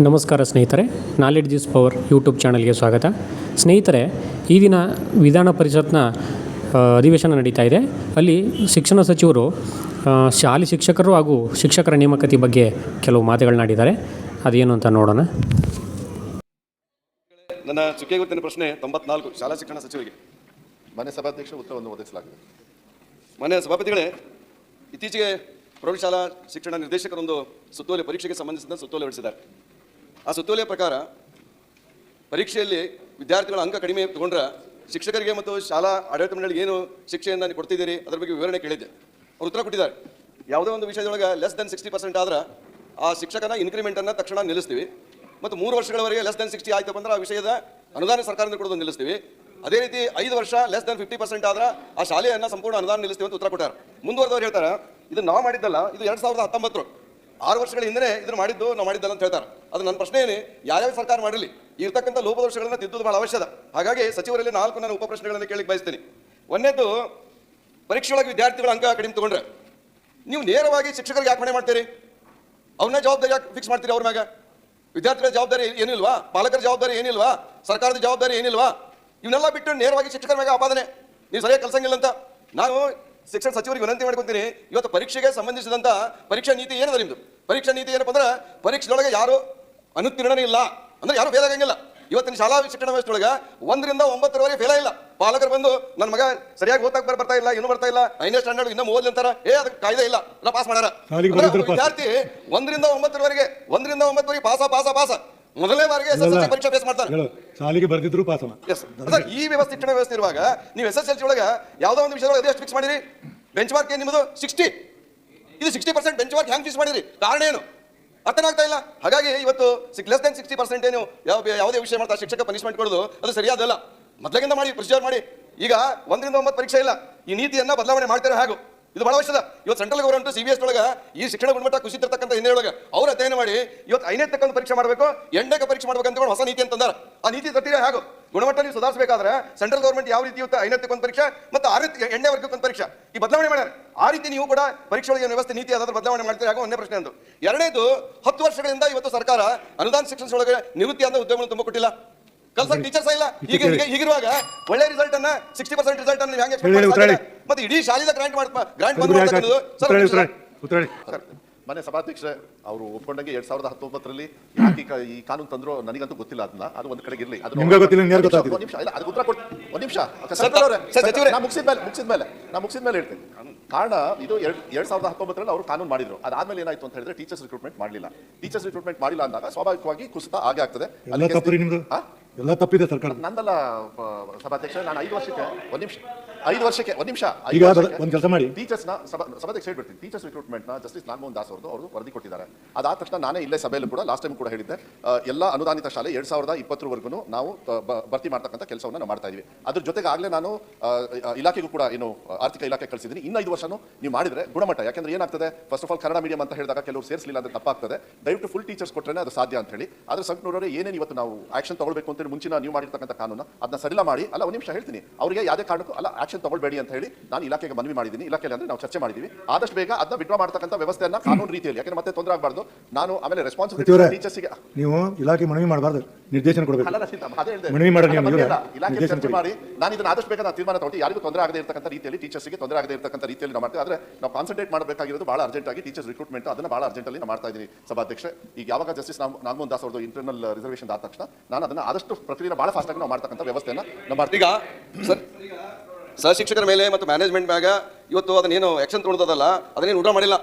ನಮಸ್ಕಾರ ಸ್ನೇಹಿತರೆ knowledge this power YouTube ಚಾನಲ್ಗೆ ಸ್ವಾಗತ. ಸ್ನೇಹಿತರೆ ಈ ದಿನ ವಿಧಾನ ಪರಿಷತ್ನ ಅಧಿವೇಶನ ನಡೀತಾ ಇದೆ. ಅಲ್ಲಿ ಶಿಕ್ಷಣ ಸಚಿವರು ಶಾಲೆ ಶಿಕ್ಷಕರು ಹಾಗೂ ಶಿಕ್ಷಕರ ನೇಮಕತಿ ಬಗ್ಗೆ ಕೆಲವು ಮಾತುಗಳನ್ನಾಡಿದ್ದಾರೆ ಅದೇನು ಅಂತ ನೋಡೋಣ. ನನ್ನ ಚುಕ್ಕೆ ಗೊತ್ತಿನ ಪ್ರಶ್ನೆ ತೊಂಬತ್ನಾಲ್ಕು ಶಾಲಾ ಶಿಕ್ಷಣ ಸಚಿವರಿಗೆ. ಮನೆ ಸಭಾಧ್ಯಕ್ಷ ಉತ್ತರವನ್ನು ಒದಗಿಸಲಾಗಿದೆ. ಮನೆ ಸಭಾಪತಿಗಳೇ ಇತ್ತೀಚೆಗೆ ಪ್ರೌಢಶಾಲಾ ಶಿಕ್ಷಣ ನಿರ್ದೇಶಕರೊಂದು ಸುತ್ತೋಲೆ ಪರೀಕ್ಷೆಗೆ ಸಂಬಂಧಿಸಿದ ಸುತ್ತೋಲೆ ಹೊರಡಿಸಿದ್ದಾರೆ ಆ ಸುತ್ತೋಲೆಯ ಪ್ರಕಾರ ಪರೀಕ್ಷೆಯಲ್ಲಿ ವಿದ್ಯಾರ್ಥಿಗಳ ಅಂಕ ಕಡಿಮೆ ತಗೊಂಡ್ರೆ ಶಿಕ್ಷಕರಿಗೆ ಮತ್ತು ಶಾಲಾ ಆಡಳಿತ ಮಂಡಳಿಗೆ ಏನು ಶಿಕ್ಷೆಯನ್ನು ಕೊಡ್ತಿದ್ದೀರಿ? ಅದರ ಬಗ್ಗೆ ವಿವರಣೆ ಕೇಳಿದ್ದೆ. ಅವ್ರು ಉತ್ತರ ಕೊಟ್ಟಿದ್ದಾರೆ. ಯಾವುದೇ ಒಂದು ವಿಷಯದೊಳಗೆ ಲೆಸ್ ದೆನ್ ಸಿಕ್ಸ್ಟಿ ಪರ್ಸೆಂಟ್ ಆದ್ರೆ ಆ ಶಿಕ್ಷಕನ ಇನ್ಕ್ರಿಮೆಂಟನ್ನು ತಕ್ಷಣ ನಿಲ್ಲಿಸ್ತೀವಿ. ಮತ್ತು ಮೂರು ವರ್ಷಗಳವರೆಗೆ ಲೆಸ್ ದೆನ್ ಸಿಕ್ಸ್ಟಿ ಆಯ್ತಪ್ಪ ಅಂದ್ರೆ ಆ ವಿಷಯದ ಅನುದಾನ ಸರ್ಕಾರದಿಂದ ಕೊಡೋದು ನಿಲ್ಲಿಸ್ತೀವಿ. ಅದೇ ರೀತಿ ಐದು ವರ್ಷ ಲೆಸ್ ದೆನ್ ಫಿಫ್ಟಿ ಪರ್ಸೆಂಟ್ ಆದ್ರೆ ಆ ಶಾಲೆಯನ್ನು ಸಂಪೂರ್ಣ ಅನುದಾನ ನಿಲ್ಲಿಸ್ತೀವಿ ಅಂತ ಉತ್ತರ ಕೊಟ್ಟಾರೆ. ಮುಂದುವರೆದವ್ರು ಹೇಳ್ತಾರೆ, ಇದು ನಾವು ಮಾಡಿದ್ದಲ್ಲ, ಇದು ಎರಡು ಸಾವಿರದ ಹತ್ತೊಂಬತ್ತು. ಆರು ವರ್ಷಗಳ ಹಿಂದೆ ಇದನ್ನು ಮಾಡಿದ್ದು, ನಾವು ಮಾಡಿದ್ದಲ್ಲ ಅಂತ ಹೇಳ್ತಾರೆ. ಅದು ನನ್ನ ಪ್ರಶ್ನೆ ಏನು ಯಾವ್ಯಾವ ಸರ್ಕಾರ ಮಾಡಿರಲಿ, ಇರ್ತಕ್ಕಂಥ ಲೋಪದೋಷಗಳನ್ನು ತಿದ್ದುದು ಬಹಳ ಅವಶ್ಯದ. ಹಾಗಾಗಿ ಸಚಿವರಲ್ಲಿ ನಾಲ್ಕು ನಾನು ಉಪ ಪ್ರಶ್ನೆಗಳನ್ನು ಕೇಳಿ ಬಯಸ್ತೀನಿ. ಒಂದನೇದು, ಪರೀಕ್ಷೆಯೊಳಗೆ ವಿದ್ಯಾರ್ಥಿಗಳ ಅಂಕ ಕಡಿಮೆ ತಗೊಂಡ್ರೆ. ನೀವು ನೇರವಾಗಿ ಶಿಕ್ಷಕರಿಗೆ ಯಾಕೆ ಹೊಣೆ ಮಾಡ್ತೀರಿ? ಅವನ್ನ ಜವಾಬ್ದಾರಿ ಯಾಕೆ ಫಿಕ್ಸ್ ಮಾಡ್ತೀರಿ ಅವ್ರ ಮ್ಯಾಗ? ವಿದ್ಯಾರ್ಥಿಗಳ ಜವಾಬ್ದಾರಿ ಏನಿಲ್ವಾ? ಪಾಲಕರ ಜವಾಬ್ದಾರಿ ಏನಿಲ್ವಾ? ಸರ್ಕಾರದ ಜವಾಬ್ದಾರಿ ಏನಿಲ್ವಾ? ಇವನ್ನೆಲ್ಲ ಬಿಟ್ಟು ನೇರವಾಗಿ ಶಿಕ್ಷಕರ ಮ್ಯಾಗ ಆಪಾದನೆ. ನೀವು ಸರಿಯಾಗಿ ಕಲ್ಸಂಗಿಲ್ಲ ಅಂತ. ನಾನು ಶಿಕ್ಷಣ ಸಚಿವರಿಗೆ ವಿನಂತಿ ಮಾಡ್ಕೊತೀನಿ. ಇವತ್ತು ಪರೀಕ್ಷೆಗೆ ಸಂಬಂಧಿಸಿದಂತ ಪರೀಕ್ಷಾ ನೀತಿ ಏನದ ನಿಮ್ದು? ಪರೀಕ್ಷಾ ನೀತಿ ಏನಪ್ಪ ಅಂದ್ರೆ ಪರೀಕ್ಷೆಯೊಳಗೆ ಯಾರು ಅನುತ್ತೀರ್ಣನೇ ಇಲ್ಲ. ಅಂದ್ರೆ ಯಾರು ಫೇಲ್ ಆಗಂಗಿಲ್ಲ. ಇವತ್ತಿನ ಶಾಲಾ ಶಿಕ್ಷಣ ವ್ಯವಸ್ಥೆಯೊಳಗೆ ಒಂದರಿಂದ ಒಂಬತ್ತರವರೆಗೆ ಫೇಲ ಇಲ್ಲ ಪಾಲಕರು ಬಂದು ನನ್ನ ಮಗ ಸರಿಯಾಗಿ ಓದಕ್ಕೆ ಬರ್ ಬರ್ತಾ ಇಲ್ಲ ಇನ್ನೂ ಬರ್ತಾ ಇಲ್ಲ ಐದನೇ ಸ್ಟ್ಯಾಂಡರ್ಡ್ ಇನ್ನೂ ಓದ್ಲಿ ಅಂತಾರ. ಏ ಅದಕ್ಕೆ ಕಾಯ್ದೆ ಇಲ್ಲ. ಪಾಸ್ ಮಾಡ್ಯಾರ. ವಿದ್ಯಾರ್ಥಿ ಒಂದರಿಂದ ಒಂಬತ್ತರವರೆಗೆ ಒಂದರಿಂದ ಒಂಬತ್ತರವರೆಗೆ ಪಾಸ ಪಾಸ ಪಾಸ ಮೊದಲನೇ ಬಾರಿಗೆ ಎಸ್ ಎಸ್ ಪರೀಕ್ಷೆ ಫೇಸ್ ಮಾಡ್ತಾರೆ. ಹೇಳು. ಶಾಲೆಗೆ ಬರ್ದಿದ್ರು ಪಾಸ್ ಎಸ್ ಸರ್ ಈ ವ್ಯವಸ್ಥೆ ಇಟ್ಟಿನ ವ್ಯವಸ್ಥೆ ಇರುವಾಗ ನೀವು ಎಸ್ ಎಸ್ ಎಲ್ ಸಿ ಒಳಗೆ ಯಾವುದೋ ಒಂದು ವಿಷಯದೊಳಗೆ ಎಷ್ಟು ಫಿಕ್ಸ್ ಮಾಡಿರಿ. ಬೆಂಚ್ ಮಾರ್ಕ್ ಏನು ನಿಮ್ಮದು ಸಿಕ್ಸ್ಟಿ ಇದು sixty percent benchmark hang fix ಮಾಡಿರಿ? ಕಾರಣ ಏನು? ಅರ್ಥನಾಗ್ತಾ ಇಲ್ಲ. ಹಾಗಾಗಿ ಇವತ್ತು ಲೆಸ್ ದೆನ್ ಸಿಕ್ಸ್ಟಿ ಪರ್ಸೆಂಟ್ ಏನು ಯಾವ ಯಾವುದೇ ವಿಷಯ ಮಾಡ್ತಾ ಶಿಕ್ಷಕ ಪನಿಷ್ಮೆಂಟ್ ಕೊಡೋದು ಅದು ಸರಿಯಾದಲ್ಲ. ಮೊದಲಿಗಿಂತ ಮಾಡಿ ಪ್ರೊಸೀಜರ್ ಮಾಡಿ. ಈಗ ಒಂದರಿಂದ ಒಂಬತ್ತು ಪರೀಕ್ಷೆ ಇಲ್ಲ. ಈ ನೀತಿಯನ್ನ ಬದಲಾವಣೆ ಮಾಡ್ತಾರೆ ಹಾಗೂ. ಇದು ಬಹಳ ವರ್ಷದ ಇವತ್ತು central government C B S ಒಳಗೆ ಈ ಶಿಕ್ಷಣ ಗುಣಮಟ್ಟ ಕುಸಿತಿರ್ತಕ್ಕಂಥ ಹಿನ್ನೆಲೆಯೊಳಗೆ ಅವ್ರು ಅಧ್ಯಯನ ಮಾಡಿ ಇವತ್ತು ಐನೇ ತಕ್ಕೊಂಡು ಪರೀಕ್ಷೆ ಮಾಡಬೇಕು ಎಂಡಕ್ಕೆ ಪರೀಕ್ಷೆ ಮಾಡಬೇಕು ಹೊಸ ನೀತಿ ಅಂತಂದಾರ. ಆ ನೀತಿ ತಟ್ಟಿರ ಹಾಗೂ? ಗುಣಮಟ್ಟ ನೀವು ಸುಧಾರಿಸಬೇಕಾದ್ರೆ ಸೆಂಟ್ರಲ್ ಗೌರ್ಮೆಂಟ್ ಯಾವ ರೀತಿ ಇವತ್ತು ಐನೇ ತಕ್ಕೊಂದು ಪರೀಕ್ಷೆ ಮತ್ತು ರೀತಿ ಎಣ್ಣೆ ವರ್ಗಕ್ಕೊಂದು ಪರೀಕ್ಷೆ ಈ ಬದಲಾವಣೆ ಮಾಡ್ಯಾರ. ಆ ರೀತಿ ನೀವು ಕೂಡ ಪರೀಕ್ಷೆ ಒಳಗೆ ವ್ಯವಸ್ಥೆ, ನೀತಿ ಅದಾದ್ರೆ ಬದಲಾವಣೆ ಮಾಡ್ತೀರಿ ಹಾಗೂ ಒಂದೇ ಪ್ರಶ್ನೆ ಎಂದು ಎರಡನೇದು, ಹತ್ತು ವರ್ಷಗಳಿಂದ ಇವತ್ತು ಸರ್ಕಾರ ಅನುದಾನ ಶಿಕ್ಷಣ ಒಳಗೆ ನಿವೃತ್ತಿಯಾದ ಉದ್ಯೋಗಗಳನ್ನು ತುಂಬಿಕೊಟ್ಟಿಲ್ಲ ತುಂಬ ಕೊಟ್ಟಿಲ್ಲ. ಕಲ್ಸಕ್ ಟೀಚರ್ಸ್ ಇಲ್ಲ. ಈಗ ಈಗ- ಹೀಗಿರುವಾಗ ಒಳ್ಳೆ ರಿಸಲ್ಟ್ ಅನ್ನ ಸಿಕ್ಸ್ಟಿ ಪರ್ಸೆಂಟ್ ರಿಸಲ್ಟ್ ಅನ್ನ ನೀವು ಹೆಂಗೆ ಎಕ್ಸ್ಪೆಕ್ಟ್ ಉತ್ತರಾಡಿ. ಮತ್ತೆ ಇಡೀ ಶಾಲೆದ ಗ್ರಾಂಟ್ ಗ್ರಾಂಟ್ ಬಂದ್ ಸರ್, ಮಾನ್ಯ ಸಭಾಧ್ಯಕ್ಷ ಅವರು ಒಪ್ಕೊಂಡಂಗೆ ಎರಡ್ ಸಾವಿರದ ಹತ್ತೊಂಬತ್ತರಲ್ಲಿ ಯಾಕೆ ಈ ಕಾನೂನು ತಂದ್ರು ನನಗಂತೂ ಗೊತ್ತಿಲ್ಲ ಅದನ್ನ. ಅದು ಒಂದ್ ಕಡೆಗೆ ಇರಲಿ. ಅದು ನಿಮ್ಗೆ ಗೊತ್ತಿಲ್ಲ, ಇನ್ಯಾರು ಒಂದ್ ನಿಮಿಷ, ಇಲ್ಲ ಅದು ಉತ್ತರ ಕೊಟ್ಟು ಒಂದ್ ನಿಮಿಷ. ನಾ ಮುಗಿಸಿದ ಮೇಲೆ ಮುಗಿಸಿದ ಮೇಲೆ ನಾ ಮುಗಿಸಿದ ಮೇಲೆ ಹೇಳ್ತೇನೆ. ಕಾರಣ ಇದು ಎರಡ್ ಎರಡ್ ಸಾವಿರದ ಹತ್ತೊಂಬತ್ತರಲ್ಲಿ ಅವರು ಕಾನೂನು ಮಾಡಿದ್ರು. ಅದಾದ್ಮೇಲೆ ಏನಾಯ್ತು ಅಂತ ಹೇಳಿದ್ರೆ ಟೀಚರ್ಸ್ ರಿಕ್ರೂಟ್ಮೆಂಟ್ ಮಾಡಲಿಲ್ಲ. ಟೀಚರ್ಸ್ ರಿಕ್ರೂಟ್ಮೆಂಟ್ ಮಾಡಿಲ್ಲ ಅಂದಾಗ ಸ್ವಾಭಾವಿಕವಾಗಿ ಕುಸಿತ ಆಗೇ ಆಗ್ತದೆ. ಎಲ್ಲ ತಪ್ಪಿದೆ ಸರ್ಕಾರ. ನಂದಲ್ಲ ಸಭಾಧ್ಯಕ್ಷ ನಾನು ಐದು ವರ್ಷಕ್ಕೆ ಒಂದು ನಿಮಿಷ. ಐದು ವರ್ಷಕ್ಕೆ ಒಂದ್ ನಿಮಿಷ ಐದು ಈಗ ಒಂದು ಕೆಲಸ ಮಾಡಿ. ಟೀಚರ್ಸ್ನ ಸಭಾ ಸಭಾಧ್ಯಕ್ಷ ಹೇಳ್ಬಿಡ್ತೀನಿ. ಟೀಚರ್ಸ್ ರಿಕ್ರೂಟ್ಮೆಂಟ್ನ ಜಸ್ಟಿಸ್ ನಾಗಮೋಹನ್ ದಾಸ್ ಅವರು ಅವರು ವರದಿ ಕೊಟ್ಟಿದ್ದಾರೆ. ಅದಾದ ತಕ್ಷಣ ನಾನೇ ಇಲ್ಲೇ ಸಭೆಯಲ್ಲೂ ಕೂಡ ಲಾಸ್ಟ್ ಟೈಮ್ ಕೂಡ ಹೇಳಿದ್ದೆ. ಎಲ್ಲ ಅನುದಾನಿತ ಶಾಲೆ ಎರಡ್ ಸಾವಿರದ ಇಪ್ಪತ್ತರವರೆಗೂ ನಾವು ಭರ್ತಿ ಮಾಡ್ತಕ್ಕಂಥ ಕೆಲಸವನ್ನು ನಾವು ಮಾಡ್ತಾ ಇದೀವಿ. ಅದ್ರ ಜೊತೆಗೆ ಆಗಲೇ ನಾನು ಇಲಾಖೆಗೂ ಕೂಡ ಏನು ಆರ್ಥಿಕ ಇಲಾಖೆ ಕಳಿಸಿದ್ದೀನಿ. ಇನ್ನ ಐದು ವರ್ಷನೂ ನೀವು ಮಾಡಿದ್ರೆ ಗುಣಮಟ್ಟ ಯಾಕಂದ್ರೆ ಏನಾಗ್ತದೆ? First of all Kannada medium ಅಂತ ಹೇಳಿದಾಗ ಕೆಲವರು ಸೇರಿಸಲಿಲ್ಲ ಅಂದ್ರೆ ತಪ್ಪಾಗ್ತದೆ. ದಯವಿಟ್ಟು ಫುಲ್ ಟೀಚರ್ಸ್ ಕೊಟ್ಟರೆ ಅದು ಸಾಧ್ಯ ಅಂತ ಹೇಳಿ. ಆದ್ರೆ ಸಂಕನೂರವರೇ ಏನೇನು ಇವತ್ತು ನಾವು ಆಕ್ಷನ್ ತಗೊಳ್ಬೇಕು ಅಂತ ಮುಂಚಿನ ನೀವು ಮಾಡಿರ್ತಕ್ಕಂಥ ಕಾನೂನು ಅದನ್ನ ಸಡಿಲ ಮಾಡಿ. ಅಲ್ಲ ಒಂದು ನಿಮಿಷ ಹೇಳ್ತೀನಿ. ಅವರಿಗೆ ಯಾವುದೇ ಕಾರಣಕ್ಕೂ ಅಲ್ಲ ಆಕ್ಷನ್ ತಗೊಳ್ಬೇಡಿ ಅಂತ ಹೇಳಿ ನಾನು ಇಲಾಖೆಗೆ ಮನವಿ ಮಾಡಿದ್ದೀನಿ. ಇಲಾಖೆಯಲ್ಲಿ ಅಂದ್ರೆ ನಾವು ಚರ್ಚೆ ಮಾಡಿದ್ದೀವಿ ಆದಷ್ಟು ಬೇಗ ಅದನ್ನ ವಿಡ್ರಾ ಮಾಡ್ತಕ್ಕಂಥ ವ್ಯವಸ್ಥೆಯನ್ನ ಕಾನೂನು ರೀತಿಯಲ್ಲಿ ಯಾಕಂದ್ರೆ ಮತ್ತೆ ತೊಂದರೆ ಆಗಬಾರ್ದು. ನಾನು ಆಮೇಲೆ ರೆಸ್ಪಾನ್ಸಿಬಿಲಿಟಿ ಟೀಚರ್ಸ್ಗೆ ನೀವು ಇಲಾಖೆ ಮನವಿ ಮಾಡಬಾರ್ದು. ನಿರ್ದೇಶನ ಕೊಡಬೇಕು. ಅಲ್ಲ ರಚಿತ, ಅದೇ ಹೇಳ್ದೆ. ಮನವಿ ಮಾಡಿ ಇಲಾಖೆ ಚರ್ಚೆ ಮಾಡಿ. ನಾನು ಇದನ್ನ ಆದಷ್ಟು ಬೇಗ ನಾನು ತೀರ್ಮಾನ ತಗೊಳ್ಳಿ ಯಾರಿಗೂ ತೊಂದರೆ ಆಗದೆ ಇರತಕ್ಕಂಥ ರೀತಿಯಲ್ಲಿ ಟೀಚರ್ಸ್ಗೆ ತೊಂದರೆ ಆಗದೆ ಇರತಕ್ಕಂಥ ರೀತಿಯಲ್ಲಿ ನಾವು ಮಾಡ್ತೀವಿ. ಆದರೆ ನಾವು ಕಾನ್ಸಂಟ್ರೇಟ್ ಮಾಡಬೇಕಾಗಿರೋದು ಬಹಳ ಅರ್ಜೆಂಟ್ ಆಗಿ ಟೀಚರ್ಸ್ ರಿಕ್ರೂಟ್ಮೆಂಟ್ ಅದನ್ನ ಬಹಳ ಅರ್ಜೆಂಟಲ್ಲಿ ನಾನು ಮಾಡ್ತಾ ಇದ್ದೀನಿ ಸಭಾಧ್ಯಕ್ಷ ಈಗ ಯಾವಾಗ ಜಸ್ಟಿಸ್ ನಾಗಮೋಹನ್ ದಾಸ್ ಅವ್ರದ್ದು ಇಂಟರ್ನಲ್ ರಿಸರ್ವೇಷನ್ ಆದ ತಕ್ಷಣ ನಾನು ಅದನ್ನ ಆದಷ್ಟು ಪ್ರಕ್ರಿಯೆ ಬಹಳ ಫಾಸ್ಟ್ ಆಗಿ ನಾವು ಮಾಡ್ತಕ್ಕಂಥ ವ್ಯವಸ್ಥೆಯನ್ನು ನಾವು ಮಾಡ್ತೀವಿ. ಈಗ ಸರ್ ಸಹಶಿಕ್ಷಕರ ಮೇಲೆ ಮತ್ತು ಮ್ಯಾನೇಜ್ಮೆಂಟ್ ಮ್ಯಾಗ ಇವತ್ತು ಅದನ್ನೇನು ಆಕ್ಷನ್ ತೊಗೊಳ್ತದಲ್ಲ ಅದನ್ನೇನು ಊಟ ಮಾಡಿಲ್ಲ.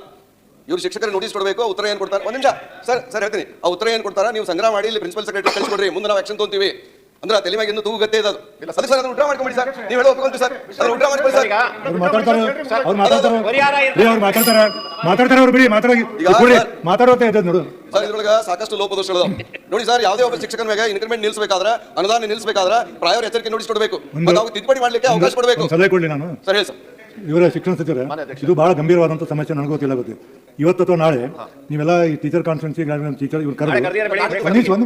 ಇವ್ರು ಶಿಕ್ಷಕರಿಗೆ ನೋಟಿಸ್ ಕೊಡಬೇಕು, ಉತ್ತರ ಏನು ಕೊಡ್ತಾರೆ? ಒಂದು ನಿಮಿಷ. ಸರ್ ಸರ್ ಹೇಳ್ತೀನಿ. ಆ ಉತ್ತರ ಏನು ಕೊಡ್ತಾರೆ? ನೀವು ಸಂಗ್ರಹ ಮಾಡಿ, ಇಲ್ಲಿ ಪ್ರಿನ್ಸಿಪಲ್ ಸೆಕ್ರೆಟರಿ ಕಳಿಸ್ಕೊಡ್ರಿ. ಮುಂದೆ ನಾವು ಆಕ್ಷನ್ ತೊಗೊಂತೀವಿ. ಅಂದ್ರೆ ಆ ತಲೆ ಮ್ಯಾಗ ಇನ್ನೂ ತೂಗತ್ತೆ ಇದೆ ಅದು ಇಲ್ಲ, ಅದಕ್ಕೆ ಸರ್ ಅದನ್ನ ಮಾಡ್ಕೊಂಡು ಮಾಡ್ಕೊಂಬಿಡಿ ಸರ್. ನೀವು ಹೇಳೋ ಒಪ್ಕೊಂತೀವಿ ಸರ್. ಅದನ್ನ ಮಾಡಿ ಮಾಡ್ಕೊಳ್ಳಿ ಸರ್. ಅವ್ರು ಮಾತಾಡ್ತಾರೆ ಅವ್ರು ಮಾತಾಡ್ತಾರೆ. ಅವರು ಅವ್ರು ಮಾತಾಡ್ತಾರೆ. ಮಾತಾಡ್ತಾರೆ ಅವ್ರು ಬಿಡಿ ಮಾತಾಡಿ ಕೊಡಿ ಮಾತಾಡೋತೆ ಇದೆ ನೋಡು. ಸರ್ ಇದ್ರೊಳಗೆ ಸಾಕಷ್ಟು ಲೋಪದೋಷಗಳು ನೋಡಿ ಸರ್ ಯಾವುದೇ ಒಬ್ಬ ಶಿಕ್ಷಕನ ಮೇಲೆ ಇನ್ಕ್ರಿಮೆಂಟ್ ನಿಲ್ಲಿಸಬೇಕಾದ್ರೆ ಅನುದಾನ ನಿಲ್ಲಿಸಬೇಕಾದ್ರೆ ಪ್ರಾಯೋರ್ ಎಚ್ಚರಿಕೆ ನೋಟಿಸ್ ಮತ್ತೆ ಮತ್ತು ತಿದ್ದುಪಡಿ ಮಾಡ್ಲಿಕ್ಕೆ ಅವಕಾಶ ಕೊಡಬೇಕು. ಸರಿ ಸಲಹೆ ನಾನು. ಸರ್ ಹೇಳಿ ಸರ್. ಇವರ ಶಿಕ್ಷಣ ಸಚಿವರೇ ಇದು ಬಹಳ ಗಂಭೀರವಾದಂಥ ಸಮಸ್ಯೆ ನನಗೆ ಗೊತ್ತಿಲ್ಲ ಬಗ್ಗೆ ಇವತ್ತು ಅಥವಾ ನಾಳೆ ನೀವೆಲ್ಲ ಈ ಟೀಚರ್ ಕಾನ್ಫರೆನ್ಸ್ ಟೀಚರ್ ಇವ್ರು ಕರೆ ಒಂದು ನಿಮಿಷ ಒಂದು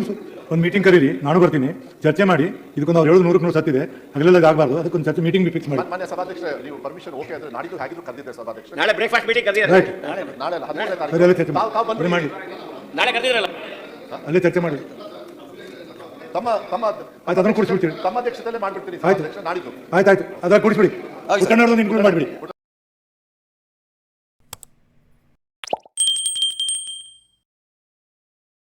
ಒಂದು ಮೀಟಿಂಗ್ ಕರೀರಿ ನಾನು ಬರ್ತೀನಿ ಚರ್ಚೆ ಮಾಡಿ ಇದಕ್ಕೊಂದು ಅವ್ರು ಹೇಳೋದು ನೂರಕ್ಕೆ ನೂರು ಸತ್ತಿದೆ ಹಗಲೆಲ್ಲ ಆಗಬಾರ್ದು ಅದಕ್ಕೊಂದು ಚರ್ಚೆ ಮೀಟಿಂಗ್ ಫಿಕ್ಸ್ ಮಾಡಿ. ಮಾನ್ಯ ಸಭಾಧ್ಯಕ್ಷ ನೀವು ಪರ್ಮಿಷನ್ ಓಕೆ ಅಂದ್ರೆ ನಾಡಿದ್ದು ಹಾಗಿದ್ರು ಕರೆದಿದ್ದೆ ಸಭಾಧ್ಯಕ್ಷ ನಾಳೆ ಬ್ರೇಕ್ಫಾಸ್ಟ್ ಮೀಟಿಂಗ್ ರೈಟ್ ನಾಳೆ ತಾರೀಕು. ತಾವು- ಮಾಡಿ. ನಾಳೆ ಅಲ್ಲೇ ಚರ್ಚೆ ಮಾಡಿ. ತಮ್ಮ ತಮ್ಮ ಆಯ್ತು ಅದನ್ನು ಕೊಡಿಸ್ಬಿಡ್ತೀವಿ ತಮ್ಮ ಅಧ್ಯಕ್ಷದಲ್ಲೇ ಮಾಡಿಬಿಡ್ತೀರಿ ಆಯ್ತು. ನಾಡಿದ್ದು. ಆಯ್ತು ಆಯ್ತು. ಅದ್ರಾಗ ಕೊಡಿಸ್ಬಿಡಿ. ಪುಟ್ಟಣ್ಣವ್ರದ್ದು ಇನ್ಕ್ಲೂಡ್ ಮಾಡಿಬಿಡಿ.